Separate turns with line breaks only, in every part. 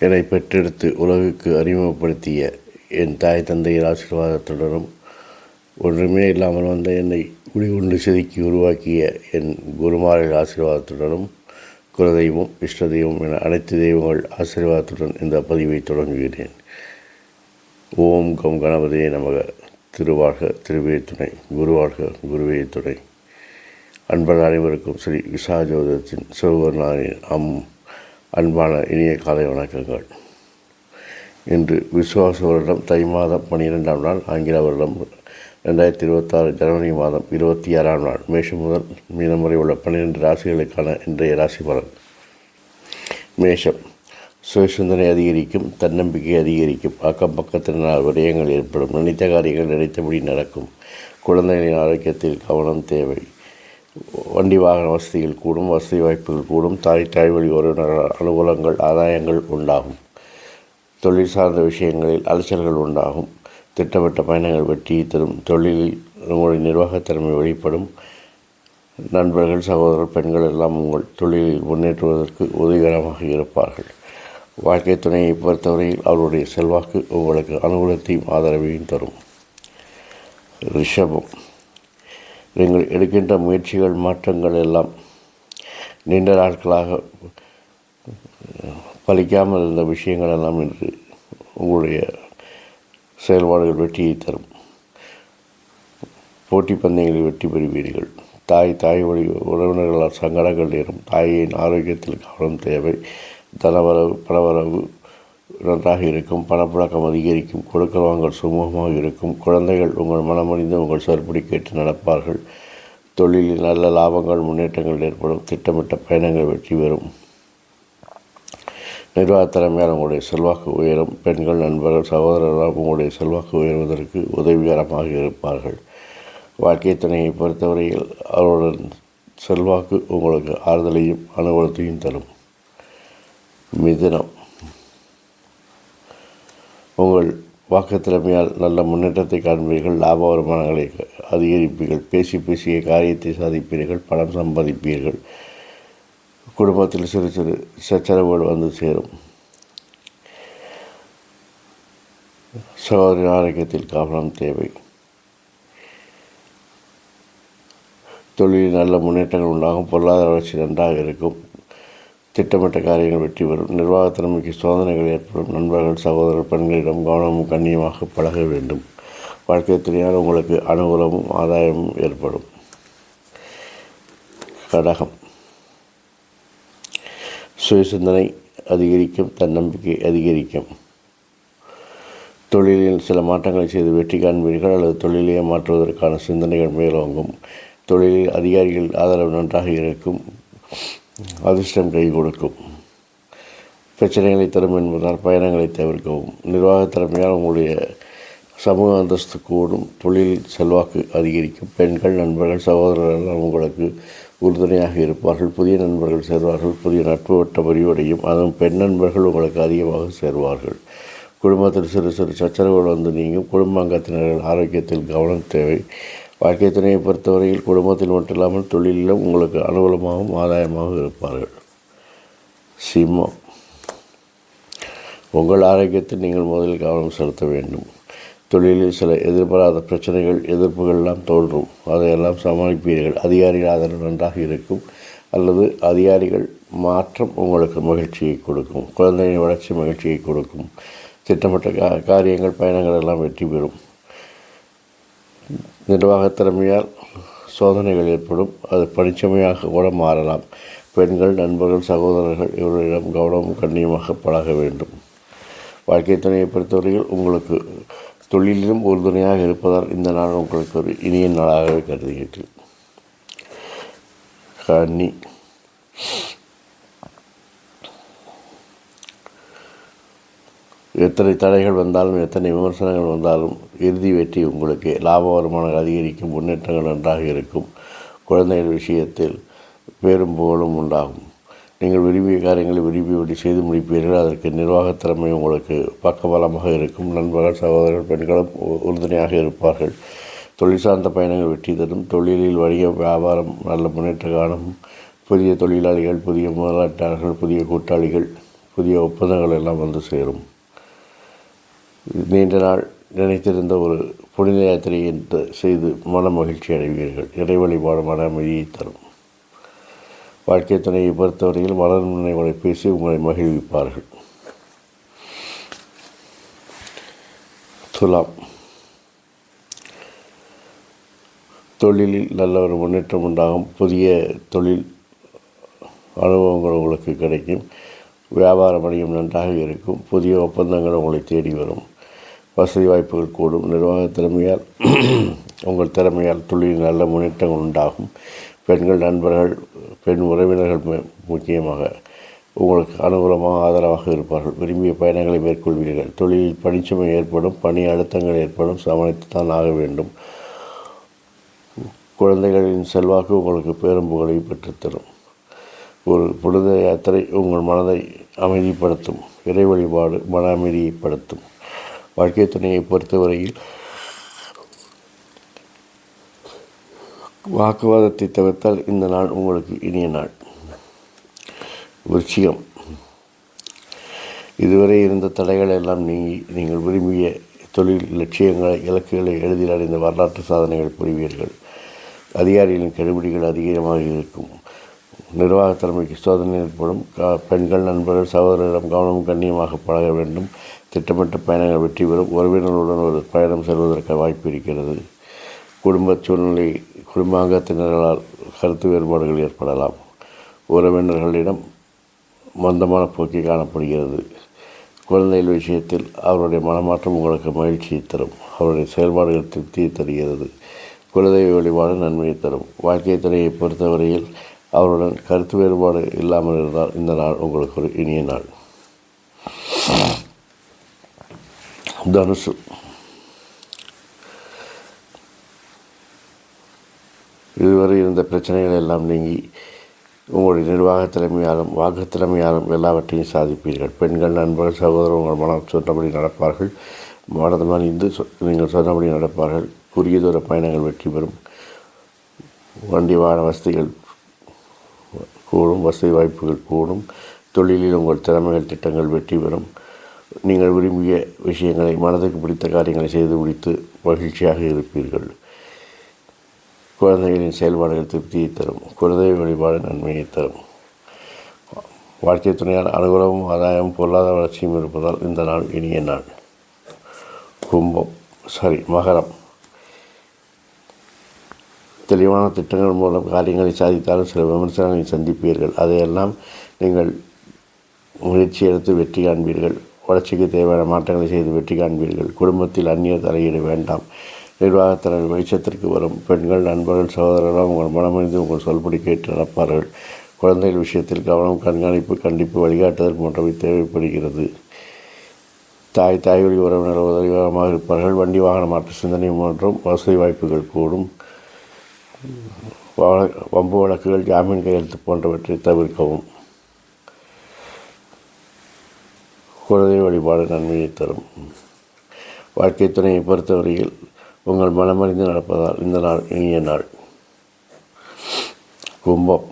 என்னை பெற்றெடுத்து உலகுக்கு அறிமுகப்படுத்திய என் தாய் தந்தையின் ஆசீர்வாதத்துடனும் ஒன்றுமே இல்லாமல் வந்த என்னை குடிகொண்டு செதுக்கி உருவாக்கிய என் குருமாரின் ஆசீர்வாதத்துடனும் குலதெய்வம் இஷ்ட தெய்வம் என அனைத்து தெய்வங்கள் ஆசீர்வாதத்துடன் இந்த பதிவை தொடங்குகிறேன். ஓம் கம் கணபதியே நமக. திருவாழ்க திருவே துணை. குருவாழ்க குருவே துணை. அன்பர் அனைவருக்கும் ஸ்ரீ விசாஜோதத்தின் சிவபெருமானின் அம் அன்பான இனிய காலை வணக்கங்கள். இன்று விசுவாச வருடம் தை மாதம் பன்னிரெண்டாம் நாள் ஆங்கில வருடம் ரெண்டாயிரத்தி இருபத்தாறு ஜனவரி மாதம் இருபத்தி ஆறாம் நாள் மேஷம் முதல் மீனம் வரை உள்ள பன்னிரெண்டு ராசிகளுக்கான இன்றைய ராசி பலன். மேஷம் சுயசிந்தனை அதிகரிக்கும் தன்னம்பிக்கை அதிகரிக்கும் அக்கம் பக்கத்தினால் விடயங்கள் ஏற்படும் நினைத்த காரியங்கள் நினைத்தபடி நடக்கும் குழந்தைகளின் ஆரோக்கியத்தில் கவனம் தேவை வண்டி வாகன வசதிகள் கூடும் வசதி வாய்ப்புகள் கூடும் தாய் தாய் வழி உறவினர்கள் அனுகூலங்கள் ஆதாயங்கள் உண்டாகும் தொழில் சார்ந்த விஷயங்களில் அலைச்சல்கள் உண்டாகும் திட்டமிட்ட பயணங்கள் வெற்றி தரும். தொழிலில் உங்களுடைய நிர்வாகத்திறமை வெளிப்படும். நண்பர்கள் சகோதரர் பெண்கள் எல்லாம் உங்கள் தொழிலில் முன்னேற்றுவதற்கு உதவிகரமாக இருப்பார்கள். வாழ்க்கை துணையை பொறுத்தவரையில் அவருடைய செல்வாக்கு உங்களுக்கு அனுகூலத்தையும் ஆதரவையும் தரும். ரிஷபம். நீங்கள் எடுக்கின்ற முயற்சிகள் மாற்றங்கள் எல்லாம் நீண்ட நாட்களாக பலிக்காமல் இருந்த விஷயங்கள் எல்லாம் இன்று உங்களுடைய செயல்பாடுகள் வெற்றியை தரும். போட்டி பந்தயங்களில் வெற்றி பெறுவீர்கள். தாய் தாய் வழி உறவினர்களால் சங்கடங்கள் நேரும். தாயின் ஆரோக்கியத்தில் கவனம் தேவை. தனவரவு பணவரவு நன்றாக இருக்கும். பணப்புழக்கம் அதிகரிக்கும். கொடுக்கல் வாங்கல் சுமூகமாக இருக்கும். குழந்தைகள் உங்கள் மனமறிந்து உங்கள் சொற்படி கேட்டு நடப்பார்கள். தொழிலில் நல்ல லாபங்கள் முன்னேற்றங்கள் ஏற்படும். திட்டமிட்ட பயணங்கள் வெற்றி பெறும். நிர்வாக திறமையால் உங்களுடைய செல்வாக்கு உயரும். பெண்கள் நண்பர்கள் சகோதரர்கள் உங்களுடைய செல்வாக்கு உயர்வதற்கு உதவிகரமாக இருப்பார்கள். வாழ்க்கை துணையை பொறுத்தவரையில் அவருடன் செல்வாக்கு உங்களுக்கு ஆறுதலையும் அனுகூலத்தையும் தரும். மிதுனம். உங்கள் வாக்கு திறமையால் நல்ல முன்னேற்றத்தை காண்பீர்கள். லாப வருமானங்களை அதிகரிப்பீர்கள். பேசி பேசிய காரியத்தை சாதிப்பீர்கள். பணம் சம்பாதிப்பீர்கள். குடும்பத்தில் சிறு சிறு சச்சரவுகள் வந்து சேரும். சகோதரின் ஆரோக்கியத்தில் கவனம் தேவை. தொழிலில் நல்ல முன்னேற்றங்கள் உண்டாகும். பொருளாதார வளர்ச்சி நன்றாக இருக்கும். திட்டமிட்ட காரியங்கள் வெற்றி பெறும். நிர்வாக திறமைக்கு சோதனைகள் ஏற்படும். நண்பர்கள் சகோதரர் பெண்களிடம் கவனமும் கண்ணியமாக பழக வேண்டும். வாழ்க்கை துணையால் உங்களுக்கு அனுகூலமும் ஆதாயமும் ஏற்படும். கடகம். சுயசிந்தனை அதிகரிக்கும் தன்னம்பிக்கை அதிகரிக்கும். தொழிலில் சில மாற்றங்களை செய்து வெற்றி காண்பீர்கள் அல்லது தொழிலையே மாற்றுவதற்கான சிந்தனைகள் மேலோங்கும். தொழிலில் அதிகாரிகள் ஆதரவு நன்றாக இருக்கும் அதிர்ஷ்டம் கை கொடுக்கும். பிரச்சனைகளை தரும் என்பதால் பயணங்களை தவிர்க்கவும். நிர்வாக திறமையால் உங்களுடைய சமூக அந்தஸ்து கூடும். தொழில் செல்வாக்கு அதிகரிக்கும். பெண்கள் நண்பர்கள் சகோதரர்கள் உங்களுக்கு உறுதுணையாக இருப்பார்கள் புதிய நண்பர்கள் சேர்வார்கள் புதிய நட்பு வட்ட விரிவடையும் அதுவும் பெண் நண்பர்கள் உங்களுக்கு அதிகமாக சேர்வார்கள். குடும்பத்தில் சிறு சிறு சச்சரவுகள் வந்து நீங்கும் குடும்ப அங்கத்தினர்கள் ஆரோக்கியத்தில் கவனம் தேவை. வாழ்க்கை துணையை பொறுத்தவரையில் குடும்பத்தில் மட்டும் இல்லாமல் தொழிலிலும் உங்களுக்கு அனுகூலமாகவும் ஆதாயமாகவும் இருப்பார்கள். சிம்மம். உங்கள் ஆரோக்கியத்தில் நீங்கள் முதலில் கவனம் செலுத்த வேண்டும். தொழிலில் சில எதிர்பாராத பிரச்சனைகள் எதிர்ப்புகள் எல்லாம் தோன்றும். அதையெல்லாம் சமாளிப்பீர்கள். அதிகாரிகள் ஆதரவு நன்றாக இருக்கும். அல்லது அதிகாரிகள் மாற்றம் உங்களுக்கு மகிழ்ச்சியை கொடுக்கும். குழந்தையின் வளர்ச்சி மகிழ்ச்சியை கொடுக்கும். திட்டமிட்ட கா காரியங்கள் பயணங்கள் எல்லாம் வெற்றி பெறும். நிர்வாக திறமையால் சோதனைகள் ஏற்படும். அது பணிச்சுமையாக கூட மாறலாம். பெண்கள் நண்பர்கள் சகோதரர்கள் இவர்களிடம் கவனமும் கண்ணியமாக பழக வேண்டும். வாழ்க்கை துணையை பொறுத்தவரையில் உங்களுக்கு தொழிலிலும் உறுதுணையாக இருப்பதால் இந்த நாள் உங்களுக்கு ஒரு இனிய நாளாகவே கருதுகிறேன் கன்னி. எத்தனை தடைகள் வந்தாலும் எத்தனை விமர்சனங்கள் வந்தாலும் இறுதி வெற்றி உங்களுக்கு லாப வருமானங்கள் அதிகரிக்கும் முன்னேற்றங்கள் நன்றாக இருக்கும். குழந்தைகள் விஷயத்தில் பேரும் புகழும் உண்டாகும். நீங்கள் விரும்பிய காரியங்களை விரும்பியபடி செய்து முடிப்பீர்கள். அதற்கு நிர்வாகத் திறமை உங்களுக்கு பக்கபலமாக இருக்கும். நண்பர்கள் சகோதரர்கள் பெண்களும் உறுதுணையாக இருப்பார்கள். தொழில் சார்ந்த பயணங்கள் வெற்றி தரும். தொழிலில் வணிக வியாபாரம் நல்ல முன்னேற்ற காணும் புதிய தொழிலாளிகள் புதிய முதலாட்டாளர்கள் புதிய கூட்டாளிகள் புதிய ஒப்பந்தங்கள் எல்லாம் வந்து சேரும். நீண்ட நாள் நினைத்திருந்த ஒரு புனித யாத்திரை என்று செய்து மன மகிழ்ச்சி அடைவீர்கள். இறை வழிபாடு மன அமைதியை தரும். வாழ்க்கை துணையை பொறுத்தவரையில் வளரும் நினைவுகளை பேசி உங்களை மகிழ்விப்பார்கள். துலாம். தொழிலில் நல்ல ஒரு முன்னேற்றம் உண்டாகும். புதிய தொழில் அனுபவங்கள் உங்களுக்கு கிடைக்கும். வியாபார வணிகம் நன்றாக இருக்கும். புதிய ஒப்பந்தங்கள் உங்களை தேடி வரும். வசதி வாய்ப்புகள் கூடும். நிர்வாக திறமையால் உங்கள் திறமையால் தொழிலில் நல்ல முன்னேற்றங்கள் உண்டாகும். பெண்கள் நண்பர்கள் பெண் உறவினர்கள் மு- முக்கியமாக உங்களுக்கு அனுகூலமாக ஆதரவாக இருப்பார்கள். விரும்பிய பயணங்களை மேற்கொள்வீர்கள். தொழிலில் பணிச்சுமை ஏற்படும் பணி அழுத்தங்கள் ஏற்படும் சமாளித்துத்தான் ஆக வேண்டும். குழந்தைகளின் செல்வாக்கு உங்களுக்கு பேரும் புகழை பெற்றுத்தரும். ஒரு புனித யாத்திரை உங்கள் மனதை அமைதிப்படுத்தும். இறை வழிபாடு மன அமைதியைப்படுத்தும் வாழ்க்கை துணையை பொறுத்தவரையில் வாக்குவாதத்தை தவிர்த்தால் இந்த நாள் உங்களுக்கு இனிய நாள். விருச்சிகம். இதுவரை இருந்த தடைகள் எல்லாம் நீங்கி நீங்கள் விரும்பிய தொழில் லட்சியங்களை இலக்குகளை எளிதில் அடைந்த வரலாற்று சாதனைகள் புரிவீர்கள். அதிகாரிகளின் கெடுபிடிகள் அதிகமாக இருக்கும். நிர்வாக தலைமைக்கு சோதனை ஏற்படும். கா- பெண்கள் நண்பர்கள் சகோதரரிடம் கவனமும் கண்ணியமாக பழக வேண்டும். திட்டமிட்ட பயணங்கள் வெற்றி பெறும். உறவினர்களுடன் ஒரு பயணம் செல்வதற்கு வாய்ப்பு இருக்கிறது. குடும்ப சூழ்நிலை குடும்ப அங்கத்தினர்களால் கருத்து வேறுபாடுகள் ஏற்படலாம். உறவினர்களிடம் மந்தமான போக்கை காணப்படுகிறது. குழந்தைகள் விஷயத்தில் அவருடைய மனமாற்றம் உங்களுக்கு மகிழ்ச்சியை தரும். அவருடைய செயல்பாடுகள் திருப்தியை தருகிறது. குலதெய்வ வழிபாடு நன்மையை தரும். வாழ்க்கை துறையை பொறுத்தவரையில் அவருடன் கருத்து வேறுபாடு இல்லாமல் இருந்தால் இந்த நாள் உங்களுக்கு ஒரு இனிய நாள். தனுசு. இதுவரை இருந்த பிரச்சனைகள் எல்லாம் நீங்கி உங்களுடைய நிர்வாக திறமையாலும் வாக்கு திறமையாலும் எல்லாவற்றையும் சாதிப்பீர்கள். பெண்கள் நண்பர்கள் சகோதரர் உங்கள் மனம் சொன்னபடி நடப்பார்கள். மனதமான இந்து நீங்கள் சொன்னபடி நடப்பார்கள். குறுகிய தூர பயணங்கள் வெற்றி பெறும். வண்டி வாகன வசதிகள் கூடும் வசதி வாய்ப்புகள் கூடும். தொழிலில் உங்கள் திறமைகள் திட்டங்கள் வெற்றி பெறும். நீங்கள் விரும்பிய விஷயங்களை மனதுக்கு பிடித்த காரியங்களை செய்து முடித்து மகிழ்ச்சியாக இருப்பீர்கள். குழந்தைகளின் செயல்பாடுகள் திருப்தியை தரும். குழந்தை வழிபாடு நன்மையை தரும். வாழ்க்கை துணையால் அனுகூலமும் ஆதாயமும் பொருளாதார வளர்ச்சியும் இருப்பதால் இந்த நாள் இனிய நாள். கும்பம் சாரி மகரம். தெளிவான திட்டங்கள் மூலம் காரியங்களை சாதித்தாலும் சில விமர்சனங்களை சந்திப்பீர்கள். அதையெல்லாம் நீங்கள் முயற்சி எடுத்து வெற்றி காண்பீர்கள். வளர்ச்சிக்கு தேவையான மாற்றங்களை செய்து வெற்றி காண்பீர்கள். குடும்பத்தில் அந்நிய தலையீடு வேண்டாம். நிர்வாகத்தினர் வெளிச்சத்திற்கு வரும் பெண்கள் நண்பர்கள் சகோதரர்கள் உங்கள் மனமறிந்து உங்கள் சொல்படி கேட்டு நடப்பார்கள். குழந்தைகள் விஷயத்தில் கவனம் கண்காணிப்பு கண்டிப்பு வழிகாட்டுதல் போன்றவை தேவைப்படுகிறது. தாய் தாய் வழி உறவினர் உதவிகரமாக இருப்பார்கள். வண்டி வாகன மாற்று சிந்தனை போன்றும் வசதி வாய்ப்புகள் கூடும். வம்பு வழக்குகள் ஜாமீன் கையெழுத்து போன்றவற்றை தவிர்க்கவும். குழந்தை வழிபாடு நன்மையை தரும். வாழ்க்கை துணையை பொறுத்தவரையில் உங்கள் மனமறிந்து நடப்பதால் இந்த நாள் இனிய நாள். கும்பம்.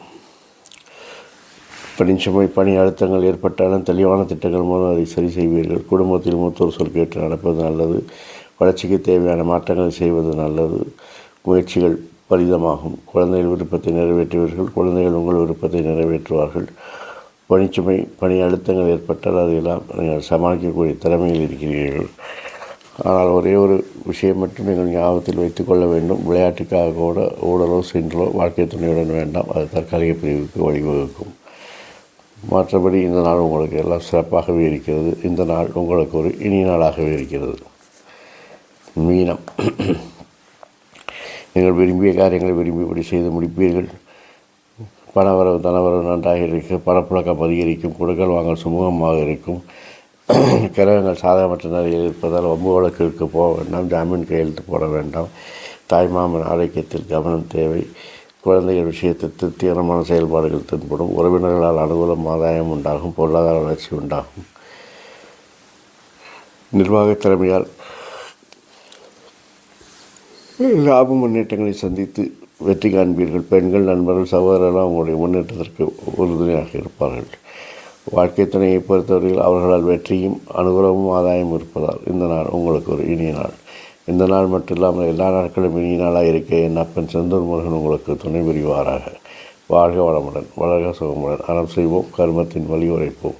பணிச்சுமை பணி அழுத்தங்கள் ஏற்பட்டாலும் தெளிவான திட்டங்கள் மூலம் அதை சரி செய்வீர்கள். குடும்பத்தில் மூத்தோர் சொல் கேட்டு நடப்பது நல்லது. வளர்ச்சிக்கு தேவையான மாற்றங்களை செய்வது நல்லது. முயற்சிகள் பலிதமாகும். குழந்தைகள் விருப்பத்தை நிறைவேற்றுவீர்கள். குழந்தைகள் உங்கள் விருப்பத்தை நிறைவேற்றுவார்கள். பணிச்சுமை பணி அழுத்தங்கள் ஏற்பட்டால் அதையெல்லாம் நீங்கள் சமாளிக்கக்கூடிய திறமையில் இருக்கிறீர்கள். ஆனால் ஒரே ஒரு விஷயம் மட்டும் நீங்கள் ஞாபகத்தில் வைத்துக்கொள்ள வேண்டும். விளையாட்டுக்காக கூட ஊடலோ சென்றோ வாழ்க்கை துணையுடன் வேண்டாம். அது தற்காலிக பிரிவுக்கு வழிவகுக்கும். மற்றபடி இந்த நாள் உங்களுக்கு எல்லாம் சிறப்பாகவே இருக்கிறது. இந்த நாள் உங்களுக்கு ஒரு இனிய நாளாகவே இருக்கிறது. மீனம். நீங்கள் விரும்பிய காரியங்களை விரும்பியபடி செய்து முடிப்பீர்கள். பணவரவு தனவரவு நன்றாக இருக்கும். பணப்புழக்கம் அதிகரிக்கும். கொடுக்கல் வாங்கல் சுமூகமாக இருக்கும். கிரகங்கள் சாதகமற்ற நிலையில் இருப்பதால் வம்பு வழக்கிற்கு போக வேண்டாம் ஜாமீன் கையெழுத்து போட வேண்டாம். தாய்மாமன் ஆரோக்கியத்தில் கவனம் தேவை. குழந்தைகள் விஷயத்தில் திருப்திகரமான செயல்பாடுகள் தென்படும். உறவினர்களால் அனுகூலம் ஆதாயம் உண்டாகும் பொருளாதார வளர்ச்சி உண்டாகும். நிர்வாகத் திறமையால் லாப முன்னேற்றங்களை சந்தித்து வெற்றி காண்பீர்கள். பெண்கள் நண்பர்கள் சகோதரர்கள் அவங்களுடைய முன்னேற்றத்திற்கு உறுதுணையாக இருப்பார்கள். வாழ்க்கை துணையை பொறுத்தவரையில் அவர்களால் வெற்றியும் அனுகூலமும் ஆதாயம் இருப்பதால் இந்த நாள் உங்களுக்கு ஒரு இனிய நாள். இந்த நாள் மட்டும் இல்லாமல் எல்லா நாட்களும் இனிய நாளாக இருக்க என் அப்பன் செந்தூர் முருகன் உங்களுக்கு துணை புரிவாராக. வாழ்க வளமுடன் வளர்க சுகமுடன். அறம் செய்வோம் கர்மத்தின் வழி உரைப்போம்.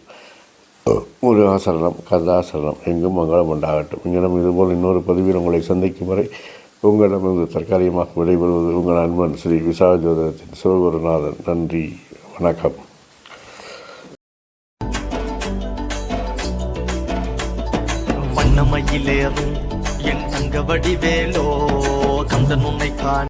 முருகாசரணம் கந்தாசரணம் எங்கும் மங்களம் உண்டாகட்டும். இங்கிடம் இதுபோல் இன்னொரு பதிவில் உங்களை சந்திக்கும் வரை உங்களிடமிருந்து தற்காலிகமாக விடைபெறுவது உங்கள் அன்பன் ஸ்ரீ விசால ஜோதிடத்தின் சிவகுருநாதன். நன்றி வணக்கம்.
வடிவேலோ கந்தன் உன்னை காண